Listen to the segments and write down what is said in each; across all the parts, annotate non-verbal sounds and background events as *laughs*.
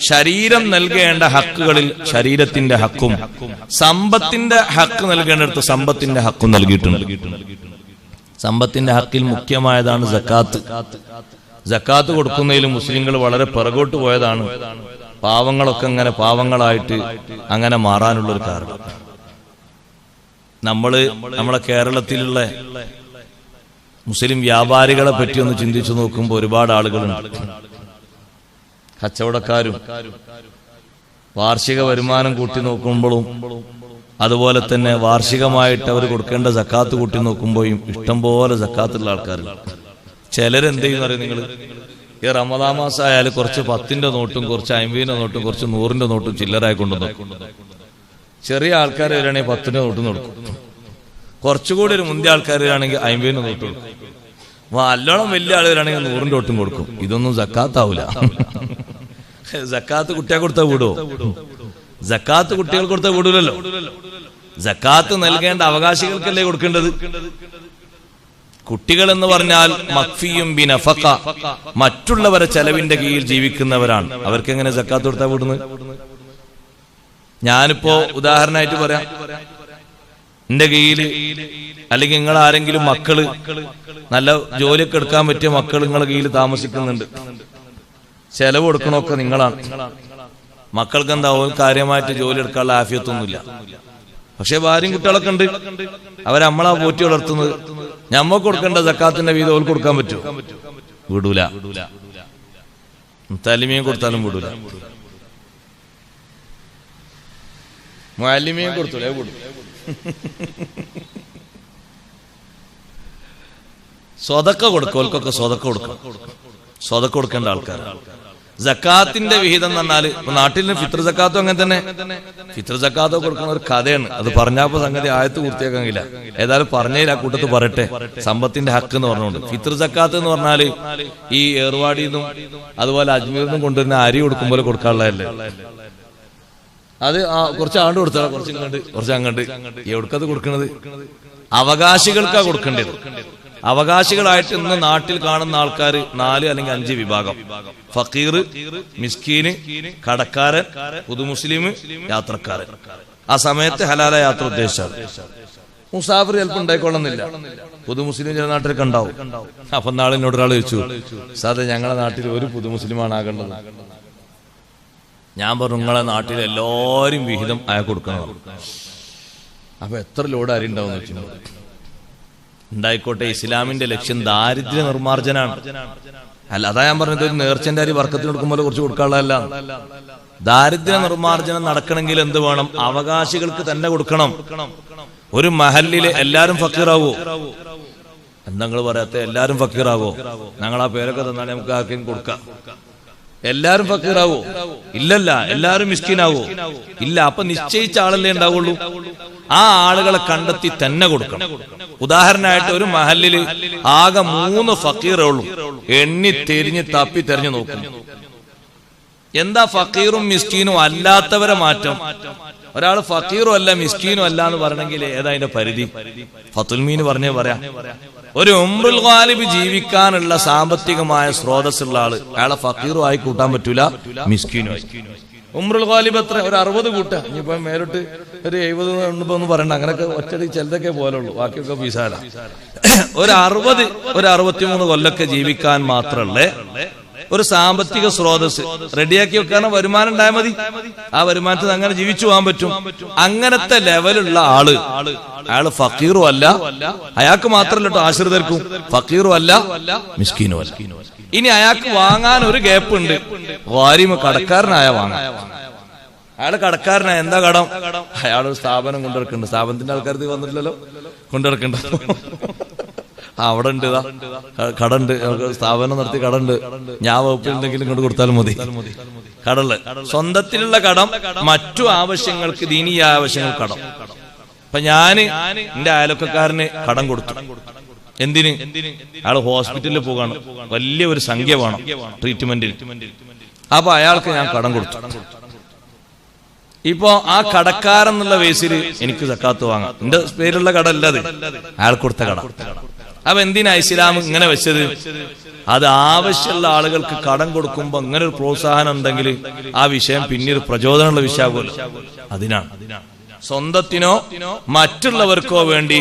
ശരീരം നൽകേണ്ട ഹക്കുകളിൽ ശരീരത്തിന്റെ ഹക്കും. സമ്പത്തിന്റെ ഹക്ക് നൽകേണ്ടടുത്ത് സമ്പത്തിന്റെ ഹക്കും നൽകിയിട്ടുണ്ട്. സമ്പത്തിന്റെ ഹക്കിൽ മുഖ്യമായതാണ് ജക്കാത്ത് ജക്കാത്ത് കൊടുക്കുന്നതിൽ മുസ്ലിങ്ങൾ വളരെ പിറകോട്ട് പോയതാണ്. പാവങ്ങളൊക്കെ അങ്ങനെ പാവങ്ങളായിട്ട് അങ്ങനെ മാറാനുള്ളൊരു കാരണം. നമ്മൾ നമ്മളെ കേരളത്തിലുള്ള മുസ്ലിം വ്യാപാരികളെ പറ്റി ഒന്ന് ചിന്തിച്ചു നോക്കുമ്പോൾ ഒരുപാട് ആളുകളുണ്ട്. കച്ചവടക്കാരും വാർഷിക വരുമാനം കൂട്ടി നോക്കുമ്പോഴും അതുപോലെ തന്നെ വാർഷികമായിട്ട് അവർ കൊടുക്കേണ്ട ജക്കാത്ത് കൂട്ടി നോക്കുമ്പോഴും ഇഷ്ടംപോലെ ജക്കാത്തുള്ള ആൾക്കാർ ചിലരെന്ത് ചെയ്യും അറിയാം നിങ്ങൾ ഈ റമദാ മാസം ആയാലും കുറച്ച് പത്തിന്റെ നോട്ടും കുറച്ച് അമ്പതിന്റെ നോട്ടും കുറച്ച് നൂറിന്റെ നോട്ടും ചില്ലറായി കൊണ്ടുവന്നു. ചെറിയ ആൾക്കാർ വരികയാണെങ്കിൽ പത്തിന്റെ നോട്ടും കൊടുക്കും. കുറച്ചുകൂടി ഒരു മുന്തിയ ആൾക്കാർ വരികയാണെങ്കിൽ അമ്പതിന്റെ നോട്ടും കൊടുക്കും. നല്ലോണം വലിയ ആളുകളാണെങ്കിൽ നൂറിന്റെ ഒട്ടും കൊടുക്കും. ഇതൊന്നും ജക്കാത്താവൂല സക്കാത്ത് കുട്ടിയെ കൊടുത്താൽ വിടുവോ സക്കാത്ത് കുട്ടികൾ കൊടുത്താൽ വിടൂലല്ലോ. സക്കാത്ത് നൽകേണ്ട അവകാശികൾക്കല്ലേ കൊടുക്കേണ്ടത്? കുട്ടികൾ എന്ന് പറഞ്ഞാൽ മക്ഫിയും ബിനഫക്ക മറ്റുള്ളവരെ ചെലവിന്റെ കീഴിൽ ജീവിക്കുന്നവരാണ്. അവർക്ക് എങ്ങനെ ജക്കാത്ത് കൊടുത്താൽ വിടുന്നത്? ഞാനിപ്പോ ഉദാഹരണമായിട്ട് പറയാം. എന്റെ കീഴിൽ അല്ലെങ്കിൽ നിങ്ങൾ ആരെങ്കിലും മക്കൾ നല്ല ജോലിയൊക്കെ എടുക്കാൻ പറ്റിയ മക്കൾ നിങ്ങളെ കയ്യിൽ താമസിക്കുന്നുണ്ട്. ചെലവ് കൊടുക്കണമൊക്കെ നിങ്ങളാണ്. മക്കൾക്ക് എന്താവും കാര്യമായിട്ട് ജോലി എടുക്കാനുള്ള ആഫിയത്തൊന്നുമില്ല. പക്ഷെ ഭാര്യയും കുട്ടികളൊക്കെ ഉണ്ട്. അവരമ്മളാ പോറ്റി വളർത്തുന്നത്. ഞമ്മക്ക് കൊടുക്കേണ്ട ജക്കാത്തിന്റെ വീതം ഓൾക്ക് കൊടുക്കാൻ പറ്റുമോ? വിടൂല. തലിമയും കൊടുത്താലും വിടൂല. മാലിമയും കൊടുത്തൂലേ വിടും. സ്വതക്ക കൊടുക്കും ഓൽക്കൊക്കെ സ്വതക്ക കൊടുക്കണം. സ്വതക്ക കൊടുക്കേണ്ട ആൾക്കാർ ജക്കാത്തിന്റെ വിഹിതം എന്ന് പറഞ്ഞാൽ ഇപ്പൊ നാട്ടിൽ ഫിത്ര ജക്കാത്തും അങ്ങനെ തന്നെ. ഫിത്ര ജക്കാത്തോ കൊടുക്കുന്ന ഒരു കഥയാണ്. അത് പറഞ്ഞപ്പോ സംഗതി ആയത്ത് പൂർത്തിയാക്കാൻ ഏതായാലും പറഞ്ഞതിൽ ആ കൂട്ടത്ത് പറയട്ടെ. സമ്പത്തിന്റെ ഹക്ക് എന്ന് പറഞ്ഞുകൊണ്ട്. ഫിത്ര ജക്കാത്ത് എന്ന് പറഞ്ഞാൽ ഈ ഏർവാടിയിൽ നിന്നും അതുപോലെ അജ്മീറിൽ നിന്നും കൊണ്ടുവരുന്ന അരി കൊടുക്കുമ്പോൾ കൊടുക്കാനുള്ളതല്ലേ? അത് കുറച്ച് ആണ്ട് കൊടുത്താൽ കുറച്ച് ഇങ്ങോട്ട് കുറച്ച് അങ്ങോട്ട്. എവിടക്കത് കൊടുക്കണത്? അവകാശികൾക്കാ കൊടുക്കേണ്ടത്. അവകാശികളായിട്ട് ഇന്ന് നാട്ടിൽ കാണുന്ന ആൾക്കാർ നാല് അല്ലെങ്കിൽ അഞ്ച് വിഭാഗം. ഫക്കീർ മിസ്കീന് കടക്കാരൻ പുതുമുസ്ലിം യാത്രക്കാരൻ. ആ സമയത്ത് ഹലാല യാത്ര ഉദ്ദേശിച്ചത് മുസാഫർ ചിലപ്പോൾ ഉണ്ടായിക്കൊള്ളുന്നില്ല. പുതുമുസ്ലിം ചില നാട്ടിലൊക്കെ ഉണ്ടാവും. അപ്പൊ നാളെ ഒരാൾ ചോദിച്ചു സാറേ ഞങ്ങളുടെ നാട്ടിൽ ഒരു പുതുമുസ്ലിമാണ് ആകേണ്ടത്. ഞാൻ പറഞ്ഞു നിങ്ങളെ നാട്ടിൽ എല്ലാവരും വിഹിതം അയാൾ കൊടുക്കണം. അപ്പൊ എത്ര ലോഡ് അരി ഉണ്ടാവും വെച്ചു ഉണ്ടായിക്കോട്ടെ ഇസ്ലാമിന്റെ ലക്ഷ്യം ദാരിദ്ര്യ നിർമ്മാർജനാണ്. അല്ല അതാ ഞാൻ പറഞ്ഞത് ഒരു നേർച്ചന്റെ അരി വർക്കത്തിന് കൊടുക്കുമ്പോൾ കുറച്ച് കൊടുക്കാനുള്ളതല്ല. ദാരിദ്ര്യ നിർമാർജനം നടക്കണമെങ്കിൽ എന്ത് വേണം? അവകാശികൾക്ക് തന്നെ കൊടുക്കണം. ഒരു മഹലിൽ എല്ലാരും ഫക്കീറാവോ? എന്താ പറയാത്ത? എല്ലാരും ഫക്കീറാവോ? ഞങ്ങൾ ആ പേരൊക്കെ തന്നാൽ നമുക്ക് ആർക്കും കൊടുക്കാം. എല്ലാരും ഫക്കീറാവോ? ഇല്ലല്ല എല്ലാരും മിസ്കീനാവോ? ഇല്ല അപ്പൊ നിശ്ചയിച്ച ആളല്ലേ ഉണ്ടാവുള്ളൂ? ആ ആളുകളെ കണ്ടെത്തി തന്നെ കൊടുക്കണം. ഉദാഹരണമായിട്ട് ഒരു മഹലിൽ ആകെ മൂന്ന് ഫക്കീറുള്ളൂ. എണ്ണി തിരിഞ്ഞ് തപ്പി തെരഞ്ഞു നോക്കും എന്താ ഫക്കീറും മിസ്കീനും അല്ലാത്തവരെ മാറ്റം? ഒരാൾ ഫക്കീറും അല്ല മിസ്കീനും അല്ല എന്ന് പറയണമെങ്കിൽ ഏതാ അതിന്റെ പരിധി? ഫത്തുൽമീന് പറഞ്ഞേ പറയാ. ഒരു ഉംറുൽ ഖാലിബ് ജീവിക്കാനുള്ള സാമ്പത്തികമായ സ്രോതസ്സുള്ള ആൾ അയാളെ ഫക്കീറും ആയി കൂട്ടാൻ പറ്റൂല മിസ്കീനും ഉംറുൽ ഖാലിബ് എത്ര? ഒരു അറുപത് കൂട്ട. ഇനിയിപ്പോ മേലോട്ട് ഒരു എഴുപത് എന്ന് പറയണ്ട. അങ്ങനെയൊക്കെ ഒറ്റടി ചിലതൊക്കെ പോലുള്ളൂ ബാക്കിയൊക്കെ പീസാല ഒരു അറുപത് ഒരു അറുപത്തിമൂന്ന് കൊല്ലൊക്കെ ജീവിക്കാൻ മാത്രമല്ലേ ഒരു സാമ്പത്തിക സ്രോതസ് റെഡിയാക്കി വെക്കാനും വരുമാനം ഉണ്ടായാൽ മതി. ആ വരുമാനത്തിൽ അങ്ങനെ ജീവിച്ചു പോകാൻ പറ്റും. അങ്ങനത്തെ ലെവലുള്ള ആൾ. അയാൾ ഫക്കീറും അല്ല. അയാൾക്ക് മാത്രമല്ല കേട്ടോ ആശ്രിതർക്കും. ഫക്കീറും അല്ല മിസ്കീനും അല്ല. ഇനി അയാൾക്ക് വാങ്ങാൻ ഒരു ഗ്യാപ്പ് ഉണ്ട്. വാരിമ കടക്കാരനായ വാങ്ങാൻ. അയാൾ കടക്കാരനായ എന്താ കടം? അയാൾ സ്ഥാപനം കൊണ്ടുവരക്കുന്നുണ്ട് സ്ഥാപനത്തിന്റെ ആൾക്കാർ വന്നിട്ടില്ലല്ലോ? കൊണ്ടുവരക്കുന്നുണ്ട് അവിടെ ഉണ്ട് കടണ്ട്. സ്ഥാപനം നടത്തി കടണ്ട്. ഞാൻ വകുപ്പിൽ എന്തെങ്കിലും ഇങ്ങോട്ട് കൊടുത്താലും മതി. കടൽ. സ്വന്തത്തിലുള്ള കടം മറ്റു ആവശ്യങ്ങൾക്ക് ദീനീയ ആവശ്യങ്ങൾ കടം. അപ്പൊ ഞാൻ എന്റെ അയലൊക്കക്കാരന് കടം കൊടുത്തു. എന്തിന്? അയാൾ ഹോസ്പിറ്റലിൽ പോകാണ്. വലിയ ഒരു സംഖ്യ വേണം ട്രീറ്റ്മെന്റിന്. അപ്പൊ അയാൾക്ക് ഞാൻ കടം കൊടുത്തു. ഇപ്പോ ആ കടക്കാരെന്നുള്ള വേസിൽ എനിക്ക് സക്കാത്ത് വാങ്ങാം. എന്റെ പേരുള്ള കട അല്ല അത്. അയാൾ കൊടുത്ത കട. അപ്പൊ എന്തിനാ ഇസ്ലാം ഇങ്ങനെ വെച്ചത്? അത് ആവശ്യമുള്ള ആളുകൾക്ക് കടം കൊടുക്കുമ്പോ അങ്ങനെ ഒരു പ്രോത്സാഹനം ഉണ്ടെങ്കിൽ ആ വിഷയം പിന്നീട് പ്രചോദനമുള്ള വിഷയമാകുമല്ലോ. അതിനാണ്. സ്വന്തത്തിനോ മറ്റുള്ളവർക്കോ വേണ്ടി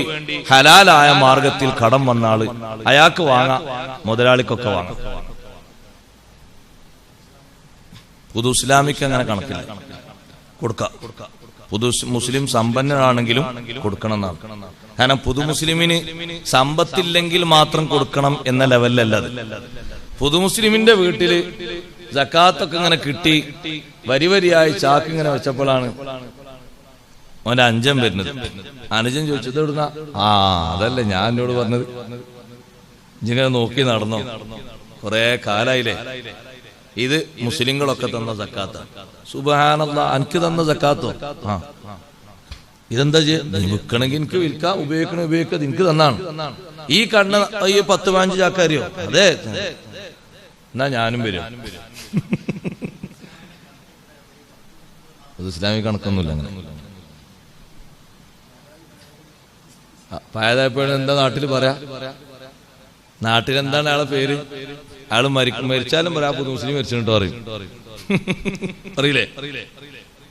ഹലാലായ മാർഗത്തിൽ കടം വന്നാൾ അയാൾക്ക് വാങ്ങാം മുതലാളിക്കൊക്കെ വാങ്ങാം. പുതു ഇസ്ലാമിക്ക് അങ്ങനെ കണക്കില്ല. കൊടുക്കാം. പുതു മുസ്ലിം സമ്പന്നനാണെങ്കിലും കൊടുക്കണം എന്നാണ്. കാരണം പുതു മുസ്ലിമിന് സമ്പത്തില്ലെങ്കിൽ മാത്രം കൊടുക്കണം എന്ന ലെവലിലല്ല അത്. പുതു മുസ്ലിമിന്റെ വീട്ടിൽ ജക്കാത്തൊക്കെ ഇങ്ങനെ കിട്ടി വരി വരിയായി ചാക്ക് ഇങ്ങനെ വെച്ചപ്പോഴാണ് അവന്റെ അഞ്ചൻ വരുന്നത്. അനുജൻ ചോദിച്ചത് എവിടുന്ന? ആ അതല്ല ഞാൻ എന്നോട് പറഞ്ഞത്. ഇങ്ങനെ നോക്കി നടന്നോ. കൊറേ കാലായില്ലേ? ഇത് മുസ്ലിങ്ങളൊക്കെ തന്ന സക്കാത്ത. സുബഹാനല്ല എനിക്ക് തന്ന സക്കാത്തോ? ആ. ഇതെന്താ നീ വിൽക്കണമെങ്കിൽ എനിക്ക് വിൽക്കാം ഉപയോഗിക്കണ ഉപയോഗിക്കാം എനിക്ക് തന്നാണ്. ഈ കണ്ണ ഈ പത്ത് പതിനഞ്ച് ചാക്കരിയോ? അതെ. എന്നാ ഞാനും വരും. അത് ഇസ്ലാമിക കണക്കൊന്നുമില്ല അങ്ങനെ. പായതായപ്പോഴും എന്താ നാട്ടിൽ പറയാ? നാട്ടിൽ എന്താണ് അയാളെ പേര്? ആൾ മരിക്കും മരിച്ചാലും ഒരാ പുതു മുസ്ലിം മരിച്ചിട്ടോ അറിയും? *laughs* അറിയില്ലേ?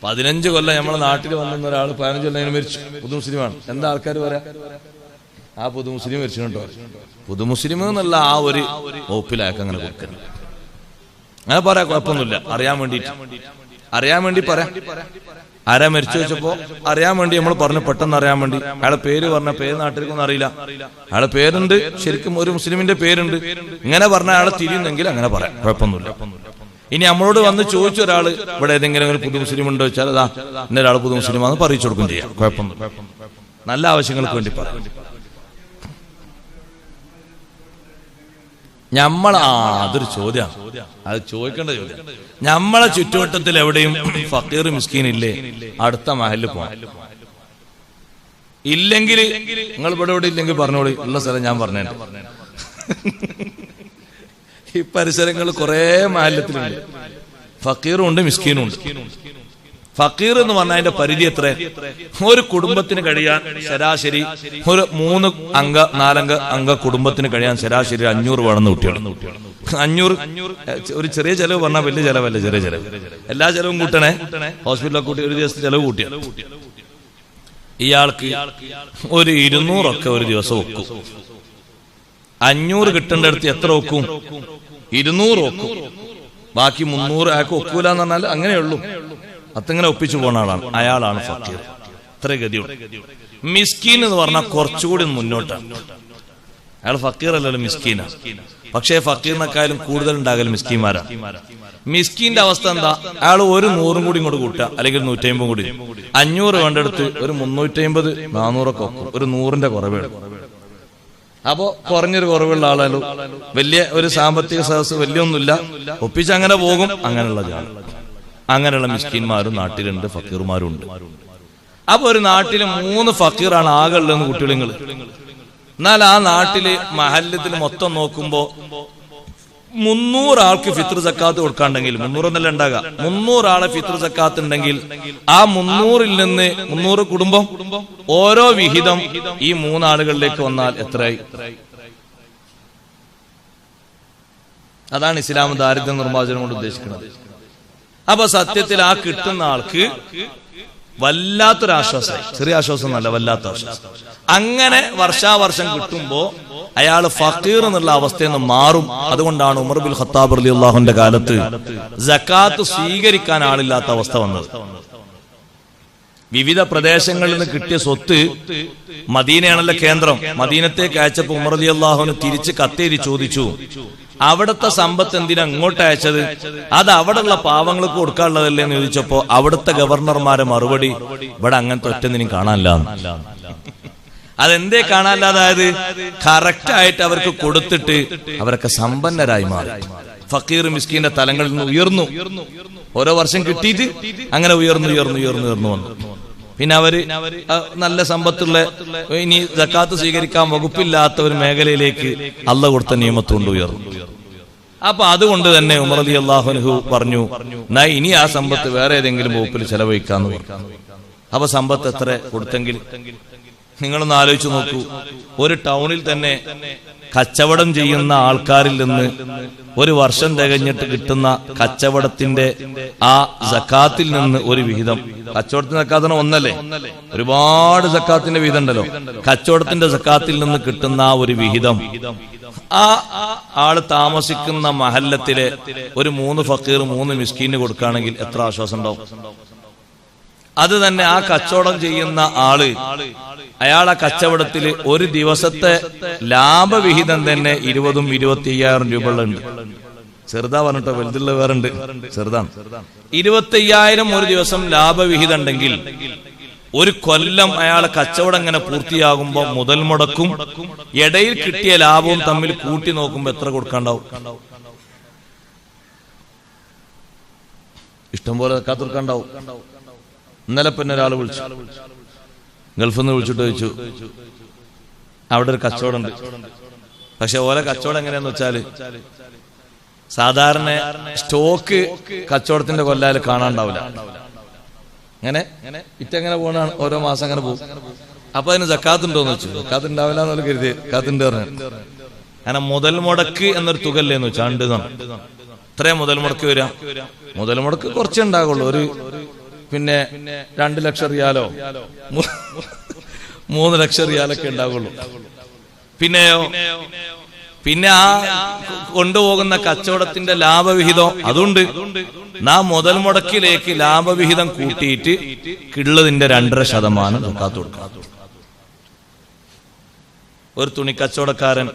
പതിനഞ്ച് കൊല്ലം നമ്മളെ നാട്ടിൽ വന്നിരുന്ന ഒരാൾ പതിനഞ്ച് കൊല്ലം മരിച്ചു. പുതു മുസ്ലിമാണ്. എന്താ ആൾക്കാർ പറയാ? ആ പുതു മുസ്ലിം മരിച്ചിട്ടോ പുതു മുസ്ലിം എന്നുള്ള ആ ഒരു ഓപ്പിലാക്ക അങ്ങനെ കൊടുക്കണം അങ്ങനെ പറയാ കുഴപ്പമൊന്നുമില്ല. അറിയാൻ വേണ്ടിട്ട് അറിയാൻ വേണ്ടി പറയാം. ആരാ മരിച്ചു വെച്ചപ്പോ അറിയാൻ വേണ്ടി നമ്മൾ പറഞ്ഞു പെട്ടെന്ന് അറിയാൻ വേണ്ടി. അയാളെ പേര് പറഞ്ഞ പേര് നാട്ടിലേക്കൊന്നും അറിയില്ല. അയാളെ പേരുണ്ട് ശരിക്കും ഒരു മുസ്ലിമിന്റെ പേരുണ്ട്. ഇങ്ങനെ പറഞ്ഞ അയാളെ തിരിയുന്നെങ്കിൽ അങ്ങനെ പറയാം. കുഴപ്പമൊന്നുമില്ല. ഇനി നമ്മളോട് വന്ന് ചോദിച്ച ഒരാൾ ഇവിടെ ഏതെങ്കിലും ഒരു പുതു മുസ്ലിം ഉണ്ടോ? വെച്ചാൽ അതാ ഇന്ന ഒരാൾ മുസ്ലിം ആണെന്ന് പറയിച്ചു കൊടുക്കും ചെയ്യാം. കുഴപ്പമൊന്നും നല്ല ആവശ്യങ്ങൾക്ക് വേണ്ടി പറയാം. ഞമ്മൾ ആ അതൊരു ചോദ്യമാണ് അത് ചോദിക്കേണ്ട ചോദ്യം. ഞമ്മളെ ചുറ്റുവട്ടത്തിൽ എവിടെയും ഫക്കീർ മിസ്കീൻ ഇല്ലേ? അടുത്ത മഹലിൽ പോകാം ഇല്ലെങ്കിൽ നിങ്ങൾ ഇവിടെ ഇവിടെ ഇല്ലെങ്കിൽ പറഞ്ഞോളി. ഉള്ള സ്ഥലം ഞാൻ പറഞ്ഞു ഈ പരിസരങ്ങൾ കുറെ മാലിന്യത്തിലുണ്ട് ഫക്കീറും ഉണ്ട് മിസ്കീനും ഉണ്ട്. ഫക്കീർ എന്ന് പറഞ്ഞ അതിന്റെ പരിധി എത്ര ഒരു കുടുംബത്തിന് കഴിയാൻ ശരാശരി ഒരു മൂന്ന് അംഗ നാലംഗ അംഗ കുടുംബത്തിന് കഴിയാൻ ശരാശരി അഞ്ഞൂറ് വേണമെന്ന് കുട്ടികൾ അഞ്ഞൂറ് ഒരു ചെറിയ ചെലവ് പറഞ്ഞാൽ വലിയ ചെലവല്ല ചെറിയ ചെലവ്. എല്ലാ ചെലവും കൂട്ടണേ. ഹോസ്പിറ്റലിൽ കൂട്ടി ഒരു ദിവസത്തെ ചെലവ് കൂട്ടിയ. ഇയാൾക്ക് ഒരു ഇരുന്നൂറൊക്കെ ഒരു ദിവസം ഒക്കും. അഞ്ഞൂറ് കിട്ടേണ്ട അടുത്ത് എത്ര ഒക്കും? ഇരുന്നൂറ് ഒക്കും. ബാക്കി മുന്നൂറ് ആൾക്ക് ഒക്കൂല എന്ന് പറഞ്ഞാൽ അങ്ങനെയുള്ളൂ. അത്തിങ്ങനെ ഒപ്പിച്ചു പോണ ആളാണ്. അയാളാണ് ഫക്കീർ. ഇത്ര ഗതിയുണ്ട് മിസ്കീൻ എന്ന് പറഞ്ഞാൽ കുറച്ചുകൂടി മുന്നോട്ടാണ് അയാൾ ഫക്കീർ അല്ലല്ലോ മിസ്കീനാ. പക്ഷേ ഫക്കീറിനെക്കാളും കൂടുതൽ ഉണ്ടാകൽ മിസ്കീന്മാരാണ് മിസ്കീന്റെ അവസ്ഥ എന്താ? അയാൾ ഒരു നൂറും കൂടി ഇങ്ങോട്ട് കൂട്ടുക. അല്ലെങ്കിൽ നൂറ്റമ്പതും കൂടി. അഞ്ഞൂറ് വേണ്ടെടുത്ത് ഒരു മുന്നൂറ്റമ്പത് നാനൂറൊക്കെ ഒരു നൂറിന്റെ കുറവേ അപ്പോ കുറഞ്ഞൊരു കുറവുള്ള ആളായാലും വലിയ ഒരു സാമ്പത്തിക സദസ് വലിയൊന്നുമില്ല. ഒപ്പിച്ച് അങ്ങനെ പോകും. അങ്ങനെയുള്ള ജാതി. അങ്ങനെയുള്ള മിസ്കിന്മാരും നാട്ടിലുണ്ട് ഫക്കീർമാരും ഉണ്ട് അപ്പൊ ഒരു നാട്ടിൽ മൂന്ന് ഫക്കീറാണ് ആകെ ഉള്ളതെന്ന് കുട്ടികളിങ്ങൾ എന്നാൽ ആ നാട്ടിൽ മഹല്ലത്തിൽ മൊത്തം നോക്കുമ്പോ മുന്നൂറ് ആൾക്ക് ഫിത്ർ സക്കാത്ത് കൊടുക്കാണ്ടെങ്കിൽ മുന്നൂറൊന്നല്ല ഉണ്ടാകുക മുന്നൂറ് ആളെ സക്കാത്ത് ഉണ്ടെങ്കിൽ ആ മുന്നൂറിൽ നിന്ന് മുന്നൂറ് കുടുംബം ഓരോ വിഹിതം ഈ മൂന്നാളുകളിലേക്ക് വന്നാൽ എത്രയായി? അതാണ് ഇസ്ലാം ദാരിദ്ര്യ നിർമ്മാർജനം കൊണ്ട് ഉദ്ദേശിക്കുന്നത്. അപ്പൊ സത്യത്തിൽ ആ കിട്ടുന്ന ആൾക്ക് വല്ലാത്തൊരു ആശ്വാസമായി ചെറിയ ആശ്വാസം എന്നല്ല വല്ലാത്ത ആശ്വാസം. അങ്ങനെ വർഷാവർഷം കിട്ടുമ്പോ അയാൾ ഫക്കീർ എന്നുള്ള അവസ്ഥയിൽ നിന്ന് മാറും. അതുകൊണ്ടാണ് ഉമർ ബിൻ ഖത്താബ് അലി അള്ളാഹുന്റെ കാലത്ത് ജക്കാത്ത് സ്വീകരിക്കാൻ ആളില്ലാത്ത അവസ്ഥ വന്നത്. വിവിധ പ്രദേശങ്ങളിൽ നിന്ന് കിട്ടിയ സ്വത്ത് മദീനയാണല്ലോ കേന്ദ്രം. മദീനത്തേക്ക് അയച്ചപ്പോ ഉമർ അലി അള്ളാഹുന് തിരിച്ച് കത്തേരി ചോദിച്ചു. അവിടുത്തെ സമ്പത്ത് എന്തിനാ അങ്ങോട്ട് അയച്ചത്? അത് അവിടെയുള്ള പാവങ്ങൾക്ക് കൊടുക്കാനുള്ളതല്ലേ എന്ന് ചോദിച്ചപ്പോ അവിടുത്തെ ഗവർണർമാരെ മറുപടി ഇവിടെ അങ്ങനത്തെ ഒറ്റൊന്നിനും കാണാനില്ല. അതെന്തേ കാണാനില്ലാതായത്? കറക്റ്റ് ആയിട്ട് അവർക്ക് കൊടുത്തിട്ട് അവരൊക്കെ സമ്പന്നരായി മാറി. ഫക്കീർ മിസ്കീന്റെ തലങ്ങളിൽ നിന്ന് ഉയർന്നു. ഓരോ വർഷം കിട്ടിയിട്ട് അങ്ങനെ ഉയർന്നു ഉയർന്നു ഉയർന്നു ഉയർന്നു വന്നു. പിന്നെ അവർ നല്ല സമ്പത്തുള്ള ഇനി ജക്കാത്ത് സ്വീകരിക്കാൻ വകുപ്പില്ലാത്ത ഒരു മേഖലയിലേക്ക് അല്ല കൊടുത്ത നിയമത്തുകൊണ്ട് ഉയർന്നു. അപ്പൊ അതുകൊണ്ട് തന്നെ ഉമർ അലി അള്ളാഹുനഹു പറഞ്ഞു നാ ഇനി ആ സമ്പത്ത് വേറെ ഏതെങ്കിലും വകുപ്പിൽ ചെലവഴിക്കാന്ന് പറഞ്ഞു. അപ്പൊ സമ്പത്ത് എത്ര കൊടുത്തെങ്കിൽ? നിങ്ങളൊന്ന് ആലോചിച്ച് നോക്കൂ. ഒരു ടൗണിൽ തന്നെ കച്ചവടം ചെയ്യുന്ന ആൾക്കാരിൽ നിന്ന് ഒരു വർഷം തികഞ്ഞിട്ട് കിട്ടുന്ന കച്ചവടത്തിന്റെ ആ സക്കാത്തിൽ നിന്ന് ഒരു വിഹിതം. കച്ചവടത്തിന്റെ സക്കാത്തിന് ഒന്നല്ലേ? ഒരുപാട് സക്കാത്തിന്റെ വിഹിതം ഉണ്ടല്ലോ കച്ചവടത്തിന്റെ സക്കാത്തിൽ നിന്ന് കിട്ടുന്ന ആ ഒരു വിഹിതം. ആ ആൾ താമസിക്കുന്ന മഹല്ലത്തിലെ ഒരു മൂന്ന് ഫക്കീർ മൂന്ന് മിസ്കീന് കൊടുക്കുകയാണെങ്കിൽ എത്ര ആശ്വാസം ഉണ്ടാവും? അത് തന്നെ ആ കച്ചവടം ചെയ്യുന്ന ആൾ അയാൾ ആ കച്ചവടത്തിൽ ഒരു ദിവസത്തെ ലാഭവിഹിതം തന്നെ ഇരുപതും ഇരുപത്തി അയ്യായിരം ഉണ്ട് ചെറുതാ പറഞ്ഞിട്ടോ വലുതുള്ള വേറെ ഉണ്ട് ചെറുതാണ്. ഇരുപത്തി അയ്യായിരം ഒരു ദിവസം ലാഭവിഹിതം ഉണ്ടെങ്കിൽ ഒരു കൊല്ലം അയാൾ കച്ചവടം ഇങ്ങനെ പൂർത്തിയാകുമ്പോ മുതൽ മുടക്കും ഇടയിൽ കിട്ടിയ ലാഭവും തമ്മിൽ കൂട്ടി നോക്കുമ്പോ എത്ര കൊടുക്കാണ്ടാവും? ഇഷ്ടം പോലെ കാത്തിർക്കാണ്ടാവും ഇന്നലെ പിന്നെ ഒരാൾ വിളിച്ചു. ഗൾഫിൽ നിന്ന് വിളിച്ചിട്ട് ചോദിച്ചു. അവിടെ ഒരു കച്ചവടം ഉണ്ട് പക്ഷെ ഓരോ കച്ചവടം എങ്ങനെയാന്ന് വെച്ചാൽ സാധാരണ സ്റ്റോക്ക് കച്ചവടത്തിന്റെ കൊല്ലാൽ കാണാണ്ടാവില്ല. അങ്ങനെ ഇറ്റങ്ങനെ പോകണ ഓരോ മാസം അങ്ങനെ പോകും. അപ്പൊ അതിന് ജക്കാത്തുണ്ടോന്ന് വെച്ചു ജക്കാത്ത് ഉണ്ടാവില്ല എന്നൊരു കരുതി. ജക്കാത്തുണ്ട് പറഞ്ഞു. അങ്ങനെ മുതൽ മുടക്ക് എന്നൊരു തുകല്ലേന്ന് വെച്ചാണ്ട് ഇത്രയും മുതൽ മുടക്ക് വരാം. മുതൽ മുടക്ക് കുറച്ചേ ഉണ്ടാകുള്ളൂ ഒരു പിന്നെ രണ്ട് ലക്ഷം റിയാലോ? മൂന്ന് ലക്ഷം റിയാലൊക്കെ ഉണ്ടാവുള്ളൂ. പിന്നെയോ? പിന്നെ ആ കൊണ്ടുപോകുന്ന കച്ചവടത്തിന്റെ ലാഭവിഹിതം അതുണ്ട്. നാ മുതൽ മുടക്കിലേക്ക് ലാഭവിഹിതം കൂട്ടിയിട്ട് കിള്ളതിന്റെ രണ്ടര ശതമാനം കാത്തു കൊടുക്കാം ഒരു തുണിക്കച്ചവടക്കാരൻ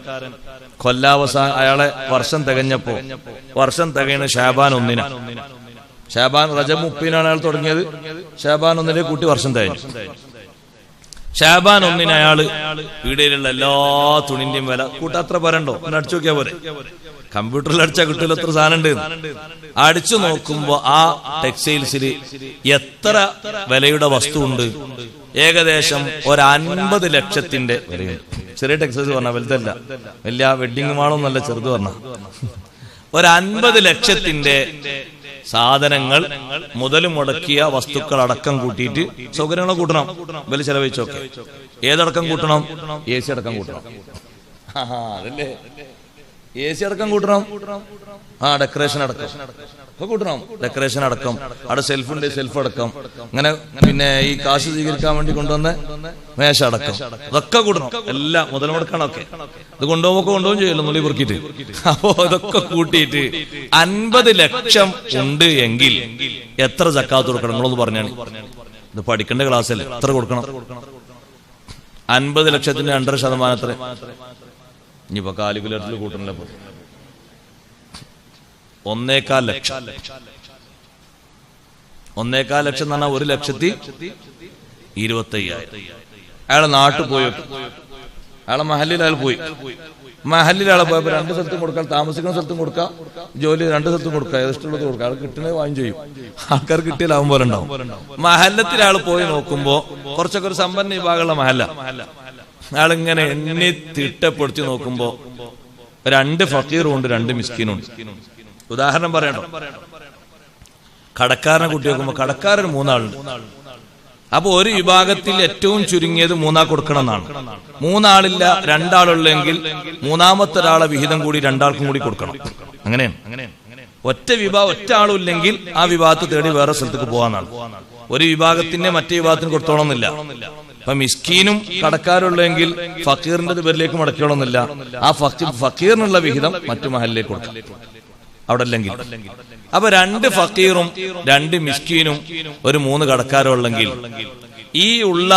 കൊല്ലാവസാന അയാളെ വർഷം തികഞ്ഞപ്പോ വർഷം തികയുന്ന ഷാബാൻ ഒന്നിനാ. ഷാബാൻ റജബ് മുപ്പതിനാണ് അയാൾ തുടങ്ങിയത്. ഷാബാൻ ഒന്നിനെ കൂട്ടി വർഷം തികഞ്ഞു ഷാബാൻ ഒന്നിന് അയാൾ വീടിലുള്ള എല്ലാ തുണിന്റെയും വില കൂട്ടത്ര പറയണ്ടോ ഒന്ന് അടിച്ചു നോക്കിയാ പോരെ. കമ്പ്യൂട്ടറിൽ അടിച്ചാൽ കിട്ടില്ല എത്ര സാധനം ഉണ്ട് അടിച്ചു നോക്കുമ്പോ ആ ടെക്സ്റ്റൈൽസിൽ എത്ര വിലയുടെ വസ്തു ഉണ്ട് ഏകദേശം ഒരു അൻപത് ലക്ഷത്തിന്റെ വിലയുണ്ട്. ചെറിയ ടെക്സ്റ്റൈൽസ് പറഞ്ഞ വലുതല്ല. വലിയ വെഡിങ് മാളൊന്നല്ല ചെറുത് പറഞ്ഞ. ഒരു അൻപത് ലക്ഷത്തിന്റെ സാധനങ്ങൾ മുതൽ മുടക്കിയ വസ്തുക്കൾ അടക്കം കൂട്ടിയിട്ട് സൗകര്യങ്ങൾ കൂട്ടണം. വില ചെലവഴിച്ചൊക്കെ. ഏതടക്കം കൂട്ടണം? എ സി അടക്കം കൂട്ടണം? അതല്ലേ? എ സി അടക്കം കൂട്ടണം. ആ ഡെക്കറേഷൻ അടക്കം. കൂട്ടണം. ഡെക്കറേഷൻ അടക്കം. അവിടെ സെൽഫുണ്ട് സെൽഫ് അടക്കം. അങ്ങനെ പിന്നെ ഈ കാശ് സ്വീകരിക്കാൻ വേണ്ടി കൊണ്ടുവന്ന മേശ അടക്കം. അതൊക്കെ കൂട്ടണം. എല്ലാം മുതൽ മുടക്കണമൊക്കെ ഇത് കൊണ്ടുപോകുമ്പോ കൊണ്ടുപോകും ചെയ്യല്ലോ നുള്ളി കുറുക്കിയിട്ട് അപ്പോ അതൊക്കെ കൂട്ടിയിട്ട് അൻപത് ലക്ഷം ഉണ്ട് എങ്കിൽ എത്ര ജക്കാത്ത് കൊടുക്കണം? നിങ്ങളൊന്ന് പറഞ്ഞാണ്. ഇത് പഠിക്കേണ്ട ക്ലാസ്സല്ലേ എത്ര കൊടുക്കണം? അൻപത് ലക്ഷത്തിന്റെ രണ്ടര ശതമാനം എത്ര? ഇനിയിപ്പോ കാൽക്കുലേറ്ററിൽ കൂട്ടണല്ലോ പോ ഒന്നേക്കാൽ ലക്ഷം. ഒന്നേക്കാൽ ലക്ഷം എന്ന് പറഞ്ഞാൽ ഒരു ലക്ഷത്തി ഇരുപത്തി അയ്യായിരം അയാളെ നാട്ടിൽ പോയി അയാളെ മഹലിൽ അയാൾ പോയി. മഹലിൽ അയാളെ പോയപ്പോ രണ്ട് സ്ഥലത്തും കൊടുക്കാം താമസിക്കുന്ന സ്ഥലത്തും കൊടുക്കാം ജോലി രണ്ട് സ്ഥലത്തും കൊടുക്കാം ഏതിഷ്ടമുള്ളത് കൊടുക്കാം. അയാൾ കിട്ടുന്നത് വാങ്ങി ചെയ്യും. ആൾക്കാർ കിട്ടിയ ലാഭം പോലെ ഉണ്ടാവും. മഹല്ലത്തിൽ അയാൾ പോയി നോക്കുമ്പോ കുറച്ചൊക്കെ ഒരു സമ്പന്ന വിഭാഗമുള്ള മഹല്ല. അയാളിങ്ങനെ എന്നെ തിട്ടപ്പെടുത്തി നോക്കുമ്പോ രണ്ട് ഫക്കീറും ഉണ്ട് രണ്ട് മിസ്കീനും ഉണ്ട് ഉദാഹരണം പറയണം. കടക്കാരനെ കുട്ടി നോക്കുമ്പോ കടക്കാരൻ മൂന്നാളുണ്ട്. അപ്പൊ ഒരു വിഭാഗത്തിൽ ഏറ്റവും ചുരുങ്ങിയത് മൂന്നാൾ കൊടുക്കണം എന്നാണ്. മൂന്നാളില്ല രണ്ടാളുള്ളെങ്കിൽ മൂന്നാമത്തെ ഒരാളെ വിഹിതം കൂടി രണ്ടാൾക്കും കൂടി കൊടുക്കണം. അങ്ങനെയാണ്. ഒറ്റ വിഭാഗം ഒറ്റ ആളുമില്ലെങ്കിൽ ആ വിഭാഗത്തെ തേടി വേറെ സ്ഥലത്തേക്ക് പോകാന്നാണ്. ഒരു വിഭാഗത്തിന്റെ മറ്റേ വിഭാഗത്തിന് കൊടുത്തോണമെന്നില്ല ഇപ്പൊ മിസ്കീനും കടക്കാരുള്ളെങ്കിൽ ഫക്കീറിന്റെ പേരിലേക്ക് മടക്കണമെന്നില്ല ആ ഫക്കീറിനുള്ള വിഹിതം മറ്റു മഹലിലേക്ക് കൊടുക്കാം. അവിടെ അല്ലെങ്കിൽ അപ്പൊ രണ്ട് ഫക്കീറും രണ്ട് മിസ്കീനും ഒരു മൂന്ന് കടക്കാരും ഉള്ളെങ്കിൽ ഈ ഉള്ള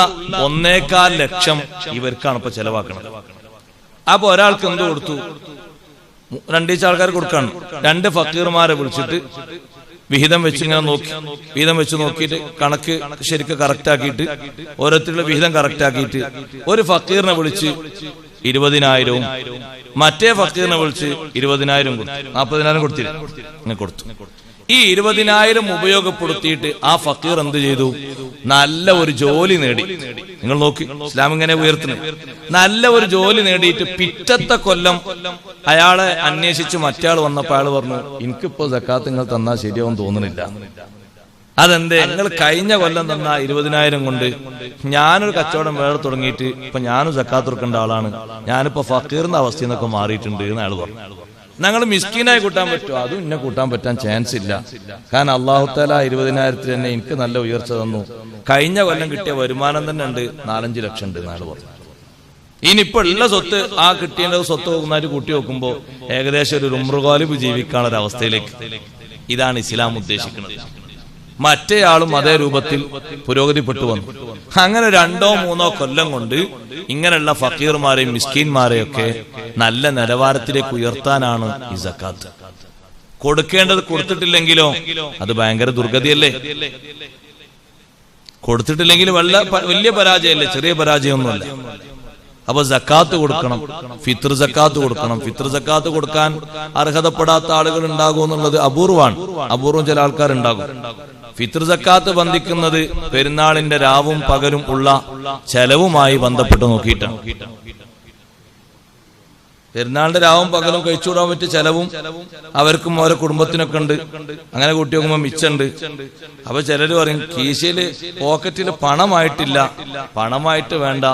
ഒന്നേകാൽ ലക്ഷം ഇവർക്കാണ് ഇപ്പൊ ചെലവാക്കുന്നത് അപ്പൊ ഒരാൾക്ക് എന്ത് കൊടുത്തു? രണ്ടീച്ച ആൾക്കാർ കൊടുക്കാണ്. രണ്ട് ഫക്കീർമാരെ വിളിച്ചിട്ട് വിഹിതം വെച്ച് ഇങ്ങനെ നോക്കി വിഹിതം വെച്ച് നോക്കിയിട്ട് കണക്ക് ശരിക്കും കറക്റ്റ് ആക്കിയിട്ട് ഓരോരുത്തരുടെ വിഹിതം കറക്റ്റ് ആക്കിയിട്ട് ഒരു ഫക്കീറിനെ വിളിച്ച് ഇരുപതിനായിരവും മറ്റേ ഫക്കീറിനെ വിളിച്ച് ഇരുപതിനായിരം കൊടുത്തു കൊടുത്തില്ല കൊടുത്തു കൊടുത്തു. ഈ ഇരുപതിനായിരം ഉപയോഗപ്പെടുത്തിയിട്ട് ആ ഫക്കീർ എന്ത് ചെയ്തു? നല്ല ഒരു ജോലി നേടി. നിങ്ങൾ നോക്കി ഇസ്ലാം ഇങ്ങനെ ഉയർത്തുന്നു. നല്ല ഒരു ജോലി നേടിയിട്ട് പിറ്റത്തെ കൊല്ലം അയാളെ അന്വേഷിച്ച് മറ്റയാൾ വന്നപ്പോൾ അയാൾ പറഞ്ഞു എനിക്കിപ്പോ സക്കാത്ത് നിങ്ങൾ തന്നാൽ ശരിയാവും തോന്നുന്നില്ല. അതെന്തേ? നിങ്ങൾ കഴിഞ്ഞ കൊല്ലം തന്ന ഇരുപതിനായിരം കൊണ്ട് ഞാനൊരു കച്ചവടം വേറെ തുടങ്ങിയിട്ട് ഇപ്പൊ ഞാനും സക്കാത്ത് കൊടുക്കേണ്ട ആളാണ്. ഞാനിപ്പോ ഫക്കീറിന്റെ അവസ്ഥയിൽ നിന്നൊക്കെ മാറിയിട്ടുണ്ട് എന്ന് അയാൾ പറഞ്ഞു. ഞങ്ങൾ മിസ്കീനായി കൂട്ടാൻ പറ്റുമോ? അതും ഇന്നെ കൂട്ടാൻ പറ്റാൻ ചാൻസ് ഇല്ല. കാരണം അള്ളാഹുത്താല ഇരുപതിനായിരത്തിൽ തന്നെ എനിക്ക് നല്ല ഉയർച്ച തന്നു. കഴിഞ്ഞ കൊല്ലം കിട്ടിയ വരുമാനം തന്നെ ഉണ്ട്. നാലഞ്ച് ലക്ഷം ഉണ്ട് നാട് പറഞ്ഞു. ഇനിയിപ്പോ ഉള്ള സ്വത്ത് ആ കിട്ടിയ സ്വത്ത് നോക്കുന്നതായിട്ട് കൂട്ടി നോക്കുമ്പോ ഏകദേശം ഒരു ഉമ്രുകാലിബ് ജീവിക്കാനുള്ള ഒരു അവസ്ഥയിലേക്ക്. ഇതാണ് ഇസ്ലാം ഉദ്ദേശിക്കുന്നത്. മറ്റേയാളും അതേ രൂപത്തിൽ പുരോഗതിപ്പെട്ടു വന്നു. അങ്ങനെ രണ്ടോ മൂന്നോ കൊല്ലം കൊണ്ട് ഇങ്ങനെയുള്ള ഫക്കീർമാരെയും മിസ്കീന്മാരെയും ഒക്കെ നല്ല നിലവാരത്തിലേക്ക് ഉയർത്താനാണ് ഈ സക്കാത്ത്. കൊടുക്കേണ്ടത് കൊടുത്തിട്ടില്ലെങ്കിലോ അത് ഭയങ്കര ദുർഗതിയല്ലേ? കൊടുത്തിട്ടില്ലെങ്കിൽ വല്ല വലിയ പരാജയമല്ലേ? ചെറിയ പരാജയമൊന്നുമല്ല. അപ്പൊ ജക്കാത്ത് കൊടുക്കണം ഫിത്ർ ജക്കാത്ത് കൊടുക്കണം. ഫിത്ർ ജക്കാത്ത് കൊടുക്കാൻ അർഹതപ്പെടാത്ത ആളുകൾ ഉണ്ടാകും എന്നുള്ളത് അപൂർവമാണ് അപൂർവം ചില ആൾക്കാർ ഉണ്ടാകും ഫിത്ർ സക്കാത്ത് ബന്ധിക്കുന്നത് പെരുന്നാളിന്റെ രാവും പകലും ഉള്ള ചെലവുമായി ബന്ധപ്പെട്ട് നോക്കിയിട്ടാണ്. പെരുന്നാളിന്റെ രാവും പകലും കഴിച്ചുകൂടാൻ പറ്റിയ ചെലവും അവർക്കും ഓരോ കുടുംബത്തിനൊക്കെ ഉണ്ട്. അങ്ങനെ കൂട്ടി നോക്കുമ്പോൾ മിച്ചുണ്ട് അപ്പൊ ചിലര് പറയും കീശയിൽ പോക്കറ്റിൽ പണമായിട്ടില്ല. പണമായിട്ട് വേണ്ട.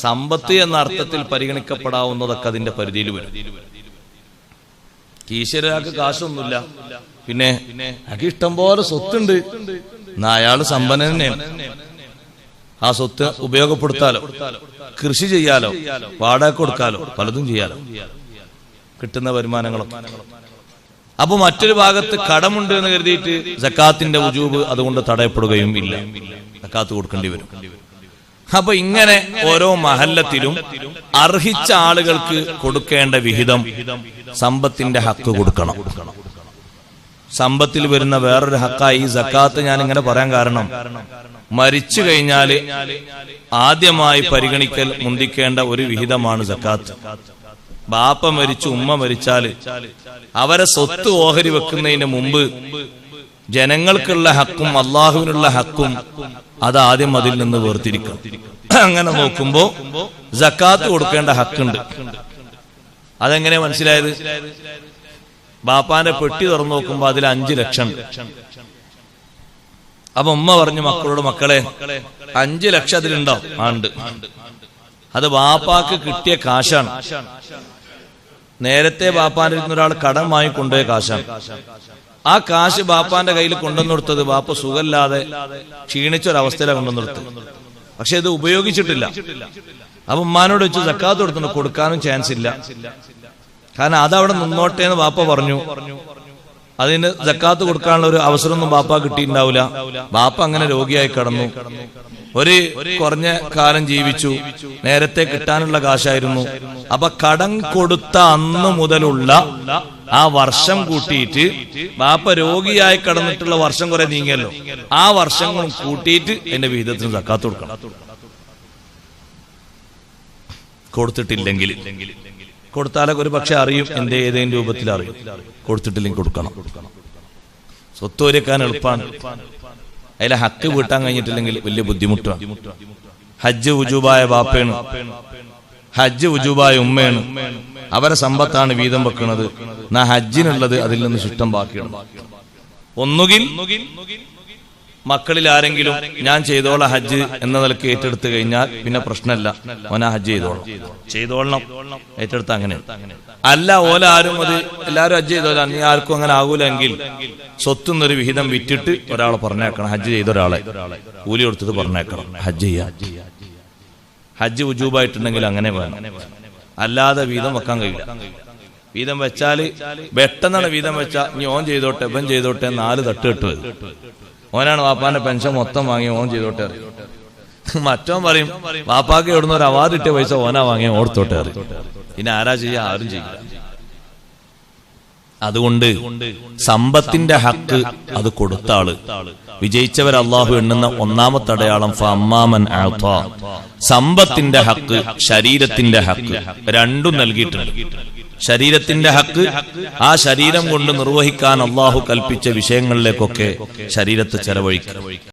സമ്പത്ത് എന്ന അർത്ഥത്തിൽ പരിഗണിക്കപ്പെടാവുന്നതൊക്കെ അതിന്റെ പരിധിയിൽ വരും. കീശയിലൊരാൾക്ക് കാശൊന്നുമില്ല. പിന്നെ അയാൾക്ക് ഇഷ്ടം പോലെ സ്വത്തുണ്ട്. എന്നാ അയാൾ സമ്പന്നൻ തന്നെയാണ് ആ സ്വത്ത് ഉപയോഗപ്പെടുത്താലോ? കൃഷി ചെയ്യാലോ? വാടക കൊടുക്കാലോ? പലതും ചെയ്യാലോ? കിട്ടുന്ന വരുമാനങ്ങളും? അപ്പൊ മറ്റൊരു ഭാഗത്ത് കടമുണ്ട് എന്ന് കരുതിയിട്ട് സക്കാത്തിന്റെ ഉജൂബ് അതുകൊണ്ട് തടയപ്പെടുകയും ഇല്ല. സക്കാത്ത് കൊടുക്കേണ്ടി വരും. അപ്പൊ ഇങ്ങനെ ഓരോ മഹല്ലത്തിലും അർഹിച്ച ആളുകൾക്ക് കൊടുക്കേണ്ട വിഹിതം സമ്പത്തിന്റെ ഹക്ക് കൊടുക്കണം. സമ്പത്തിൽ വരുന്ന വേറൊരു ഹക്കായി ഈ സക്കാത്ത് ഞാൻ ഇങ്ങനെ പറയാൻ കാരണം. മരിച്ചു കഴിഞ്ഞാൽ ആദ്യമായി പരിഗണിക്കൽ മുന്തിക്കേണ്ട ഒരു വിഹിതമാണ് സക്കാത്ത്. ബാപ്പ മരിച്ചു ഉമ്മ മരിച്ചാൽ അവരെ സ്വത്ത് ഓഹരി വെക്കുന്നതിന് മുമ്പ് ജനങ്ങൾക്കുള്ള ഹക്കും അള്ളാഹുവിനുള്ള ഹക്കും അത് ആദ്യം അതിൽ നിന്ന് വേർതിരിക്കും. അങ്ങനെ നോക്കുമ്പോ സക്കാത്ത് കൊടുക്കേണ്ട ഹക്കുണ്ട്. അതെങ്ങനെ മനസ്സിലായത്? ബാപ്പാന്റെ പെട്ടി തുറന്നു നോക്കുമ്പോ അതിൽ അഞ്ചു ലക്ഷം. അപ്പൊ ഉമ്മ പറഞ്ഞു മക്കളോട് മക്കളെ അഞ്ചു ലക്ഷം അതിലുണ്ടോ? ആണ്ട്. അത് ബാപ്പാക്ക് കിട്ടിയ കാശാണ്. നേരത്തെ ബാപ്പാന്റെ ഇരുന്ന ഒരാൾ കടം വാങ്ങി കൊണ്ടുപോയ കാശാണ്. ആ കാശ് ബാപ്പാന്റെ കയ്യിൽ കൊണ്ടുവന്നു കൊടുത്തത് ബാപ്പ സുഖമില്ലാതെ ക്ഷീണിച്ചൊരവസ്ഥയിലാണ് കൊണ്ടുവന്നു കൊടുത്തത്. പക്ഷെ ഇത് ഉപയോഗിച്ചിട്ടില്ല. അപ്പൊ ഉമ്മാനോട് വെച്ച് സക്കാത്ത് കൊടുത്തു കൊടുക്കാനും ചാൻസ് ഇല്ല. കാരണം അതവിടെ നിന്നോട്ടെ എന്ന് ബാപ്പ പറഞ്ഞു. അതിന് ജക്കാത്ത് കൊടുക്കാനുള്ള ഒരു അവസരമൊന്നും ബാപ്പ കിട്ടിയിട്ടുണ്ടാവില്ല. ബാപ്പ അങ്ങനെ രോഗിയായി കടന്നു. ഒരു കുറഞ്ഞ കാലം ജീവിച്ചു. നേരത്തെ കിട്ടാനുള്ള കാശായിരുന്നു. അപ്പൊ കടം കൊടുത്ത അന്ന് മുതലുള്ള ആ വർഷം കൂട്ടിയിട്ട് ബാപ്പ രോഗിയായി കടന്നിട്ടുള്ള വർഷം കുറെ നീങ്ങിയല്ലോ. ആ വർഷങ്ങളും കൂട്ടിയിട്ട് എന്റെ വിഹിതത്തിന് ജക്കാത്ത് കൊടുക്കണം. കൊടുത്തിട്ടില്ലെങ്കിൽ. കൊടുത്താലൊക്കെ ഒരു പക്ഷെ അറിയും എന്റെ ഏതെങ്കിലും രൂപത്തിൽ അറിയും. കൊടുത്തിട്ടില്ലെങ്കിൽ കൊടുക്കണം. സ്വത്ത് ഒരുക്കാൻ എളുപ്പമാണ് അതിലെ ഹക്ക് വീട്ടാൻ കഴിഞ്ഞിട്ടില്ലെങ്കിൽ വലിയ ബുദ്ധിമുട്ടാണ്. ഹജ്ജ് ഉജൂബായ ബാപ്പയാണ് ഹജ്ജ് ഉജൂബായ ഉമ്മയാണ് അവരെ സമ്പത്താണ് വീതം വെക്കുന്നത് എന്നാ ഹജ്ജിനുള്ളത് അതിൽ നിന്ന് ശിഷ്ടം ബാക്കിയാണ്. ഒന്നുകിൽ മക്കളിൽ ആരെങ്കിലും ഞാൻ ചെയ്തോളാം ഹജ്ജ് എന്ന നിലയ്ക്ക് ഏറ്റെടുത്തു കഴിഞ്ഞാൽ പിന്നെ പ്രശ്നമല്ല. ഓന ഹജ്ജ് ചെയ്തോളാം. ചെയ്തോളണം. ഏറ്റെടുത്ത അങ്ങനെ. അല്ല ഓല ആരും അത് എല്ലാവരും ഹജ്ജ് ചെയ്തോളാം നീ ആർക്കും അങ്ങനെ ആകൂലെങ്കിൽ സ്വത്തുന്നൊരു വിഹിതം വിറ്റിട്ട് ഒരാളെ പറഞ്ഞേക്കണം ഹജ്ജ് ചെയ്ത ഒരാളെ കൂലി കൊടുത്തിട്ട് പറഞ്ഞേക്കണം ഹജ്ജ് ചെയ്യാ. ഹജ്ജ് ഉജൂബായിട്ടുണ്ടെങ്കിൽ അങ്ങനെ വേണം. അല്ലാതെ വീതം വെക്കാൻ കഴിയില്ല. വീതം വെച്ചാൽ പെട്ടെന്നാണ് വീതം വെച്ചാൽ നീ ഓൻ ചെയ്തോട്ടെ ഇവൻ ചെയ്തോട്ടെ നാല് തട്ട് കിട്ടും ഓനാണ് വാപ്പാന്റെ പെൻഷൻ മൊത്തം വാങ്ങി ഓൻ ചെയ്തോട്ടെ. മറ്റോൻ പറയും വാപ്പാക്ക് ഇവിടുന്ന് ഒരു അവാർഡ് ഇട്ടിയ പൈസ ഓനാ വാങ്ങി ഓർത്തോട്ടെ. പിന്നെ ആരാ ചെയ്യ ആരും ചെയ്യില്ല അതുകൊണ്ട് സമ്പത്തിന്റെ ഹക്ക് അത് കൊടുത്ത ആൾ വിജയിച്ചവർ അള്ളാഹു എണ്ണുന്ന ഒന്നാമത്തെ അടയാളം ഫമ്മാമൻ. സമ്പത്തിന്റെ ഹക്ക് ശരീരത്തിന്റെ ഹക്ക് രണ്ടും നൽകിയിട്ടുണ്ട് ശരീരത്തിന്റെ ഹക്ക് ആ ശരീരം കൊണ്ട് നിർവഹിക്കാൻ അള്ളാഹു കൽപ്പിച്ച വിഷയങ്ങളിലേക്കൊക്കെ ശരീരത്തെ ചെലവഴിക്കും.